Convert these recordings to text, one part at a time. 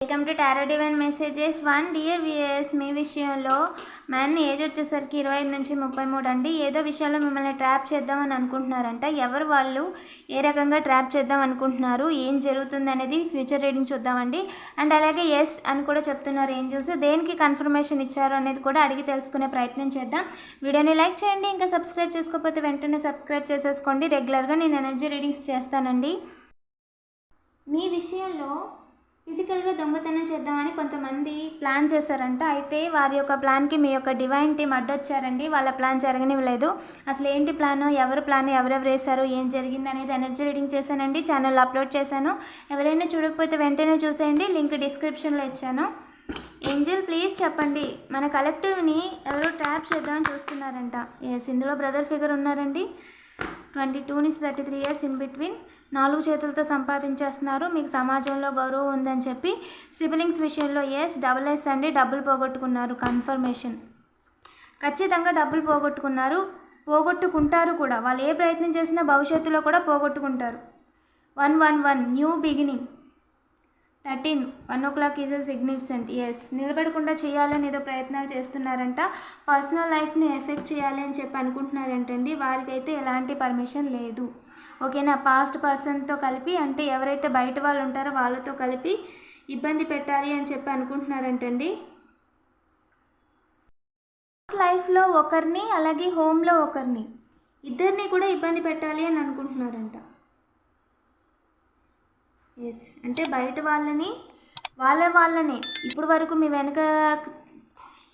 Welcome to tarot divine messages one dear V S విషయంలో man age వచ్చేసరికి ఇరవై ఐదు నుంచి ముప్పై మూడు అండి. ఏదో విషయంలో మిమ్మల్ని ట్రాప్ చేద్దామని అనుకుంటున్నారంట. ఎవరు వాళ్ళు ఏ రకంగా ట్రాప్ చేద్దాం అనుకుంటున్నారు? ఏం జరుగుతుంది అనేది ఫ్యూచర్ రీడింగ్ చూద్దామండి. అండ్ అలాగే ఎస్ అని కూడా చెప్తున్నారు ఏంజల్స్ దేనికి కన్ఫర్మేషన్ ఇచ్చారు అనేది కూడా అడిగి తెలుసుకునే ప్రయత్నం చేద్దాం. వీడియోని లైక్ చేయండి. ఇంకా సబ్స్క్రైబ్ చేసుకోకపోతే వెంటనే సబ్స్క్రైబ్ చేసేసుకోండి. రెగ్యులర్గా నేను ఎనర్జీ రీడింగ్స్ చేస్తానండి. మీ విషయంలో ఫిజికల్గా దొంగతనం చేద్దామని కొంతమంది ప్లాన్ చేశారంట. అయితే వారి యొక్క ప్లాన్కి మీ యొక్క డివైన్ టీం అడ్డొచ్చారండి. వాళ్ళ ప్లాన్ జరగనివ్వలేదు. అసలు ఏంటి ప్లాన్ ఎవరు ప్లాన్ ఎవరెవరు వేశారు? ఏం జరిగింది అనేది ఎనర్జీ రీడింగ్ చేశానండి. ఛానల్ అప్లోడ్ చేశాను. ఎవరైనా చూడకపోతే వెంటనే చూసేయండి. లింక్ డిస్క్రిప్షన్లో ఇచ్చాను. ఏంజల్ ప్లీజ్ చెప్పండి. మన కలెక్టివ్ని ఎవరో ట్రాప్ చేద్దామని చూస్తున్నారంట. ఎస్ ఇందులో బ్రదర్ ఫిగర్ ఉన్నారండి. ట్వంటీ టూ నుంచి thirty three years in between నాలుగు చేతులతో సంపాదించేస్తున్నారు. మీకు సమాజంలో గౌరవం ఉందని చెప్పి సిబిలింగ్స్ విషయంలో ఎస్ డబుల్ ఎస్ అండి. డబ్బులు పోగొట్టుకున్నారు. కన్ఫర్మేషన్ ఖచ్చితంగా డబ్బులు పోగొట్టుకున్నారు. పోగొట్టుకుంటారు కూడా. వాళ్ళు ఏ ప్రయత్నం చేసినా భవిష్యత్తులో కూడా పోగొట్టుకుంటారు. One one one new beginning thirteen one o'clock is a significant. S నిలబడకుండా చేయాలని ఏదో ప్రయత్నాలు చేస్తున్నారంట. పర్సనల్ లైఫ్ని ఎఫెక్ట్ చేయాలి అని చెప్పి అనుకుంటున్నారంటండి. వారికైతే ఎలాంటి పర్మిషన్ లేదు. ఓకేనా పాస్ట్ పర్సన్తో కలిపి అంటే ఎవరైతే బయట వాళ్ళు ఉంటారో వాళ్ళతో కలిపి ఇబ్బంది పెట్టాలి అని చెప్పి అనుకుంటున్నారంటండి. లైఫ్లో ఒకరిని అలాగే హోమ్లో ఒకరిని ఇద్దరిని కూడా ఇబ్బంది పెట్టాలి అని అనుకుంటున్నారంట. ఎస్ అంటే బయట వాళ్ళని వాళ్ళ వాళ్ళని. ఇప్పుడు వరకు మీ వెనక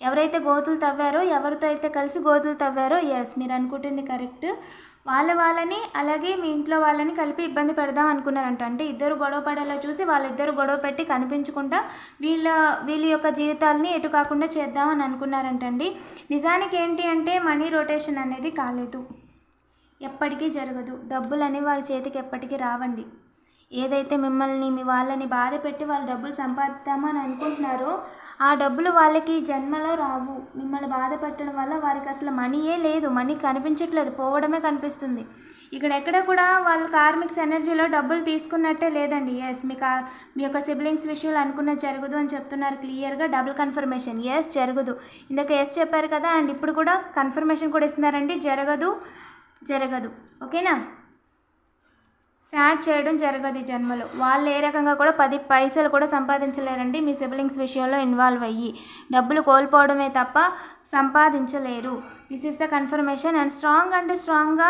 ఎవరైతే గోతులు తవ్వారో ఎవరితో అయితే కలిసి గోతులు తవ్వారో ఎస్ మీరు అనుకుంటుంది కరెక్ట్ వాళ్ళ వాళ్ళని అలాగే మీ ఇంట్లో వాళ్ళని కలిపి ఇబ్బంది పెడదాం అనుకున్నారంట. అంటే ఇద్దరు గొడవ పడేలా చూసి వాళ్ళిద్దరు గొడవ పెట్టి కనిపించకుండా వీళ్ళ వీళ్ళ యొక్క జీవితాలని ఎటు కాకుండా చేద్దామని అనుకున్నారంటండి నిజానికి ఏంటి అంటే మనీ రొటేషన్ అనేది కాలేదు. ఎప్పటికీ జరగదు. డబ్బులు అనేవి వారి చేతికి ఎప్పటికీ రావండి. ఏదైతే మిమ్మల్ని మీ వాళ్ళని బాధ పెట్టి వాళ్ళు డబ్బులు సంపాదిద్దామని అనుకుంటున్నారో ఆ డబ్బులు వాళ్ళకి జన్మలో రావు. మిమ్మల్ని బాధ పెట్టడం వల్ల వారికి అసలు మనీయే లేదు. మనీ కనిపించట్లేదు. పోవడమే కనిపిస్తుంది. ఇక్కడ ఎక్కడ కూడా వాళ్ళు కార్మిక్స్ ఎనర్జీలో డబ్బులు తీసుకున్నట్టే లేదండి. ఎస్ మీ కా మీ యొక్క సిబ్లింగ్స్ విషయాలు అనుకున్నది జరగదు అని చెప్తున్నారు. క్లియర్గా డబుల్ కన్ఫర్మేషన్. ఎస్ జరగదు. ఇందాక ఎస్ చెప్పారు కదా అండ్ ఇప్పుడు కూడా కన్ఫర్మేషన్ కూడా ఇస్తున్నారండి. జరగదు. జరగదు. ఓకేనా? సాడ్ చేయడం జరగదు ఈ జన్మలో. వాళ్ళు ఏ రకంగా కూడా పది పైసలు కూడా సంపాదించలేరండి. మీ సిబ్లింగ్స్ విషయంలో ఇన్వాల్వ్ అయ్యి. డబ్బులు కోల్పోవడమే తప్ప సంపాదించలేరు. This is the confirmation and strong అంటే స్ట్రాంగ్గా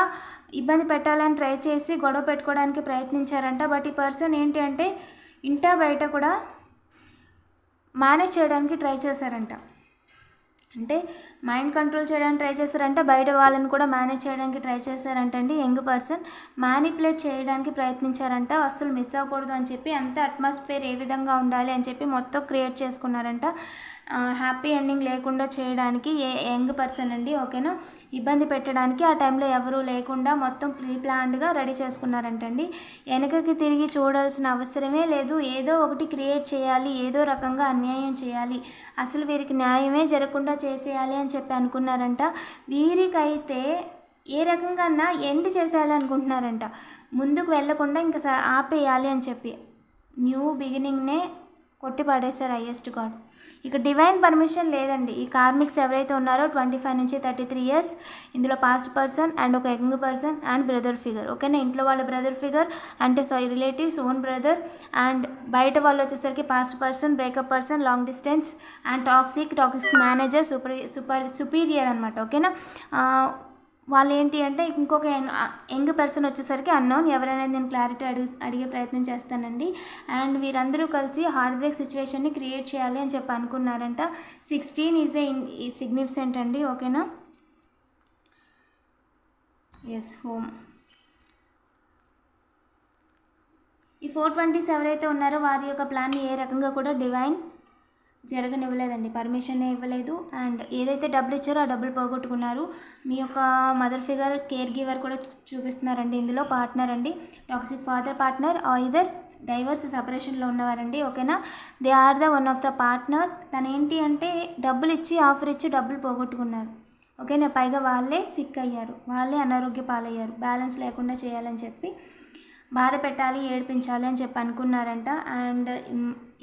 ఇబ్బంది పెట్టాలని ట్రై చేసి గొడవ పెట్టుకోవడానికి ప్రయత్నించారంట. బట్ ఈ పర్సన్ ఏంటి అంటే ఇంటా బయట కూడా మేనేజ్ చేయడానికి ట్రై చేశారంట. అంటే మైండ్ కంట్రోల్ చేయడానికి ట్రై చేస్తారంటే బయట వాళ్ళని కూడా మేనేజ్ చేయడానికి ట్రై చేశారంటండి యంగ్ పర్సన్ మ్యానిపులేట్ చేయడానికి ప్రయత్నించారంట. అసలు మిస్ అవ్వకూడదు అని చెప్పి అంత అట్మాస్ఫియర్ ఏ విధంగా ఉండాలి అని చెప్పి మొత్తం క్రియేట్ చేసుకున్నారంట. హ్యాపీ ఎండింగ్ లేకుండా చేయడానికి ఏ యంగ్ పర్సన్ అండి ఓకేనా? ఇబ్బంది పెట్టడానికి ఆ టైంలో ఎవరూ లేకుండా మొత్తం ప్రీ ప్లాన్డ్గా రెడీ చేసుకున్నారంటండి. వెనకకి తిరిగి చూడాల్సిన అవసరమే లేదు. ఏదో ఒకటి క్రియేట్ చేయాలి ఏదో రకంగా అన్యాయం చేయాలి. అసలు వీరికి న్యాయమే జరగకుండా చేసేయాలి అని చెప్పి అనుకున్నారంట. వీరికైతే ఏ రకంగా ఎండ్ చేసేయాలి అనుకుంటున్నారంట. ముందుకు వెళ్ళకుండా ఇంకా స- ఆపేయాలి అని చెప్పి. న్యూ బిగినింగ్నే కొట్టి పడేశారు హయ్యెస్ట్ గాడ్ ఇక డివైన్ పర్మిషన్ లేదండి. ఈ కార్మిక్స్ ఎవరైతే ఉన్నారో ట్వంటీ ఫైవ్ నుంచి థర్టీ త్రీ ఇయర్స్ ఇందులో పాస్ట్ పర్సన్ అండ్ ఒక young person and brother figure ఓకేనా? ఇంట్లో వాళ్ళ బ్రదర్ ఫిగర్ అంటే so relatives own brother and బయట వాళ్ళు వచ్చేసరికి past person breakup person long distance and toxic toxic manager super super superior అనమాట ఓకేనా? వాళ్ళు ఏంటి అంటే ఇంకొక యంగ్ పర్సన్ వచ్చేసరికి అన్నోన్ ఎవరైనా నేను క్లారిటీ అడిగి అడిగే ప్రయత్నం చేస్తానండి. అండ్ వీరందరూ కలిసి హార్ట్ బ్రేక్ సిచ్యువేషన్ని క్రియేట్ చేయాలి అని చెప్పి అనుకున్నారంట. సిక్స్టీన్ ఈజ్ ఏ సిగ్నిఫికెంట్ అండి ఓకేనా? ఎస్ హోమ్ ఈ ఫోర్ ట్వంటీస్ ఎవరైతే ఉన్నారో వారి యొక్క ప్లాన్ని ఏ రకంగా కూడా డివైన్ జరగనివ్వలేదండి. పర్మిషన్ ఇవ్వలేదు. అండ్ ఏదైతే డబ్బులు ఇచ్చారో ఆ డబ్బులు పోగొట్టుకున్నారు. మీ యొక్క మదర్ ఫిగర్ కేర్ గివర్ కూడా చూపిస్తున్నారండి. ఇందులో పార్ట్నర్ అండి. Toxic father partner either divorce సపరేషన్లో ఉన్నవారండి. ఓకేనా? They are the one of the partner. తను ఏంటి అంటే డబ్బులు ఇచ్చి ఆఫర్ ఇచ్చి డబ్బులు పోగొట్టుకున్నారు. ఓకేనా? పైగా వాళ్ళే సిక్ అయ్యారు వాళ్ళే అనారోగ్య పాలయ్యారు. బ్యాలెన్స్ లేకుండా చేయాలని చెప్పి. బాధ పెట్టాలి ఏడిపించాలి అని చెప్పి అనుకున్నారంట. అండ్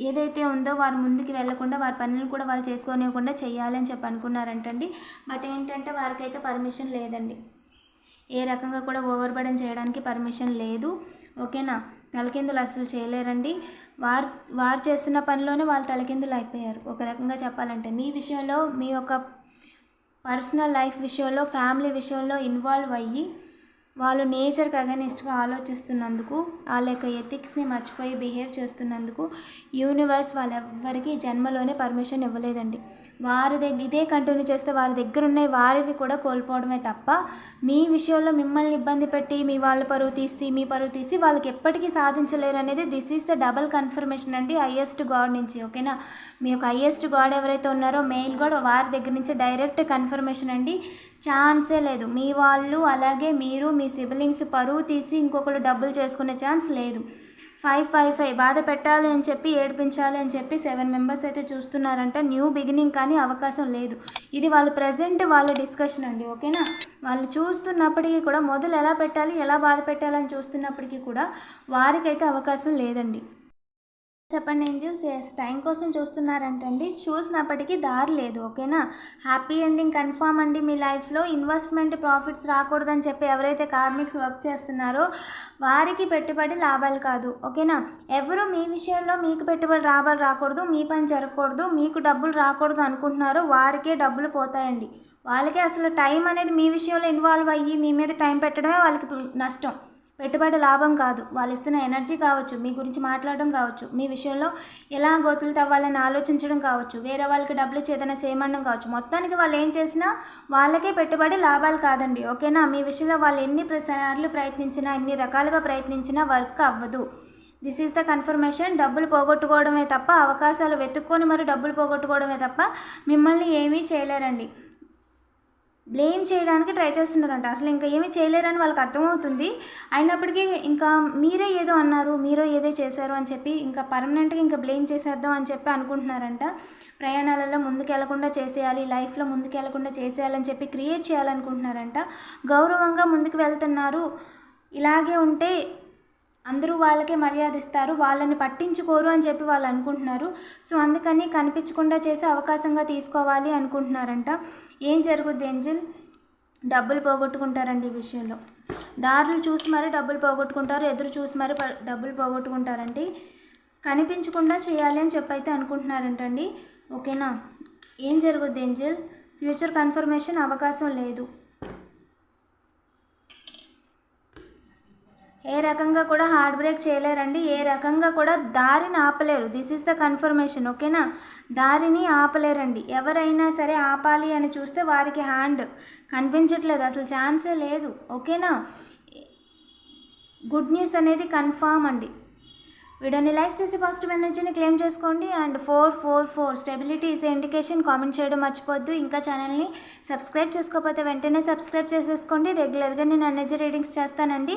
ఏదైతే ఉందో వారు ముందుకు వెళ్ళకుండా వారి పనులు కూడా వాళ్ళు చేసుకోనివ్వకుండా చేయాలి అని చెప్పి అనుకున్నారంటండి. బట్ ఏంటంటే వారికైతే పర్మిషన్ లేదండి. ఏ రకంగా కూడా ఓవర్ బర్డెన్ చేయడానికి పర్మిషన్ లేదు. ఓకేనా? తలకిందులు అస్సలు చేయలేరండి. వారు వారు చేస్తున్న పనిలోనే వాళ్ళు తలకిందులు అయిపోయారు. ఒక రకంగా చెప్పాలంటే మీ విషయంలో మీ యొక్క పర్సనల్ లైఫ్ విషయంలో ఫ్యామిలీ విషయంలో ఇన్వాల్వ్ అయ్యి వాళ్ళు నేచర్కి అగనిస్ట్గా ఆలోచిస్తున్నందుకు వాళ్ళ యొక్క ఎథిక్స్ని మర్చిపోయి బిహేవ్ చేస్తున్నందుకు యూనివర్స్ వాళ్ళెవ్వరికీ జన్మలోనే పర్మిషన్ ఇవ్వలేదండి. వారి దగ్గర ఇదే కంటిన్యూ చేస్తే వారి దగ్గర ఉన్న వారివి కూడా కోల్పోవడమే తప్ప మీ విషయంలో మిమ్మల్ని ఇబ్బంది పెట్టి మీ వాళ్ళ పరువు తీసి మీ పరువు తీసి వాళ్ళకి ఎప్పటికీ సాధించలేరు అనేది this is the double confirmation అండి హయ్యెస్ట్ గాడ్ నుంచి ఓకేనా మీ యొక్క హయ్యెస్ట్ గాడ్ ఎవరైతే ఉన్నారో మెయిల్ గాడ్ వారి దగ్గర నుంచి డైరెక్ట్ కన్ఫర్మేషన్ అండి. ఛాన్సే లేదు. మీ వాళ్ళు అలాగే మీరు మీ సిబ్లింగ్స్ పరువు తీసి ఇంకొకరు డబ్బులు చేసుకునే ఛాన్స్ లేదు. ఫైవ్ ఫైవ్ ఫైవ్ బాధ పెట్టాలి అని చెప్పి ఏడిపించాలి అని చెప్పి సెవెన్ మెంబర్స్ అయితే చూస్తున్నారంటే న్యూ బిగినింగ్ కానీ అవకాశం లేదు. ఇది వాళ్ళ ప్రజెంట్ వాళ్ళ డిస్కషన్ అండి ఓకేనా? వాళ్ళు చూస్తున్నప్పటికీ కూడా మొదలు ఎలా పెట్టాలి ఎలా బాధ పెట్టాలని చూస్తున్నప్పటికీ కూడా వారికైతే అవకాశం లేదండి. చెప్పండి ఏంజల్స్? ఎస్ టైం కోసం చూస్తున్నారంటండి. చూసినప్పటికీ దారి లేదు ఓకేనా? హ్యాపీ ఎండింగ్ కన్ఫామ్ అండి మీ లైఫ్లో. ఇన్వెస్ట్మెంట్ ప్రాఫిట్స్ రాకూడదని చెప్పి ఎవరైతే కార్మిక్స్ వర్క్ చేస్తున్నారో వారికి పెట్టుబడి లాభాలు కాదు ఓకేనా? ఎవరు మీ విషయంలో మీకు పెట్టుబడి లాభాలు రాకూడదు మీ పని జరగకూడదు మీకు డబ్బులు రాకూడదు అనుకుంటున్నారో వారికే డబ్బులు పోతాయండి. వాళ్ళకే అసలు టైం అనేది మీ విషయంలో ఇన్వాల్వ్ అయ్యి మీ మీద టైం పెట్టడమే వాళ్ళకి నష్టం. పెట్టుబడి లాభం కాదు. వాళ్ళు ఇస్తున్న ఎనర్జీ కావచ్చు మీ గురించి మాట్లాడడం కావచ్చు మీ విషయంలో ఎలా గోతులు తవ్వాలని ఆలోచించడం కావచ్చు వేరే వాళ్ళకి డబ్బులు చేతన చేయమనడం కావచ్చు మొత్తానికి వాళ్ళు ఏం చేసినా వాళ్ళకే పెట్టుబడి లాభాలు కాదండి. ఓకేనా? మీ విషయంలో వాళ్ళు ఎన్ని సార్లు ప్రయత్నించినా ఎన్ని రకాలుగా ప్రయత్నించినా వర్క్ అవ్వదు. దిస్ ఈస్ ద కన్ఫర్మేషన్ డబ్బులు పోగొట్టుకోవడమే తప్ప అవకాశాలు వెతుక్కొని మరి డబ్బులు పోగొట్టుకోవడమే తప్ప మిమ్మల్ని ఏమీ చేయలేరండి. బ్లేమ్ చేయడానికి ట్రై చేస్తున్నారంట. అసలు ఇంకా ఏమీ చేయలేరని వాళ్ళకి అర్థమవుతుంది. అయినప్పటికీ ఇంకా మీరే ఏదో అన్నారు మీరే ఏదో చేశారు అని చెప్పి ఇంకా పర్మనెంట్గా ఇంకా బ్లేమ్ చేసేద్దాం అని చెప్పి అనుకుంటున్నారంట. ప్రయాణాలలో ముందుకెళ్ళకుండా చేసేయాలి లైఫ్లో ముందుకెళ్ళకుండా చేసేయాలని చెప్పి క్రియేట్ చేయాలనుకుంటున్నారంట. గౌరవంగా ముందుకు వెళ్తున్నారు. ఇలాగే ఉంటే అందరూ వాళ్ళకే మర్యాద ఇస్తారు వాళ్ళని పట్టించుకోరు అని చెప్పి వాళ్ళు అనుకుంటున్నారు. సో అందుకని కనిపించకుండా చేసే అవకాశంగా తీసుకోవాలి అనుకుంటున్నారంట. ఏం జరుగుద్ది ఏంజిల్ డబ్బులు పోగొట్టుకుంటారండి ఈ విషయంలో. దారులు చూసి మరీ డబ్బులు పోగొట్టుకుంటారు ఎదురు చూసి మరీ డబ్బులు పోగొట్టుకుంటారండి. కనిపించకుండా చేయాలి అని చెప్పి అయితే అనుకుంటున్నారంటండి. ఓకేనా? ఏం జరుగుద్ది ఏంజిల్ ఫ్యూచర్ కన్ఫర్మేషన్ అవకాశం లేదు. ఏ రకంగా కూడా హార్డ్ బ్రేక్ చేయలేరండి. ఏ రకంగా కూడా దారిని ఆపలేరు. దిస్ ఇస్ ద కన్ఫర్మేషన్ ఓకేనా దారిని ఆపలేరండి. ఎవరైనా సరే ఆపాలి అని చూస్తే వారికి హ్యాండ్ కనిపించట్లేదు. అసలు ఛాన్సే లేదు ఓకేనా గుడ్ న్యూస్ అనేది కన్ఫామ్ అండి. వీడియోని లైక్ చేసి పాజిటివ్ ఎనర్జీని క్లెయిమ్ చేసుకోండి. And four four four stability is indication comment చేయడం మర్చిపోద్దు. ఇంకా ఛానల్ని సబ్స్క్రైబ్ చేసుకోకపోతే వెంటనే సబ్స్క్రైబ్ చేసేసుకోండి. రెగ్యులర్గా నేను ఎనర్జీ రీడింగ్స్ చేస్తానండి.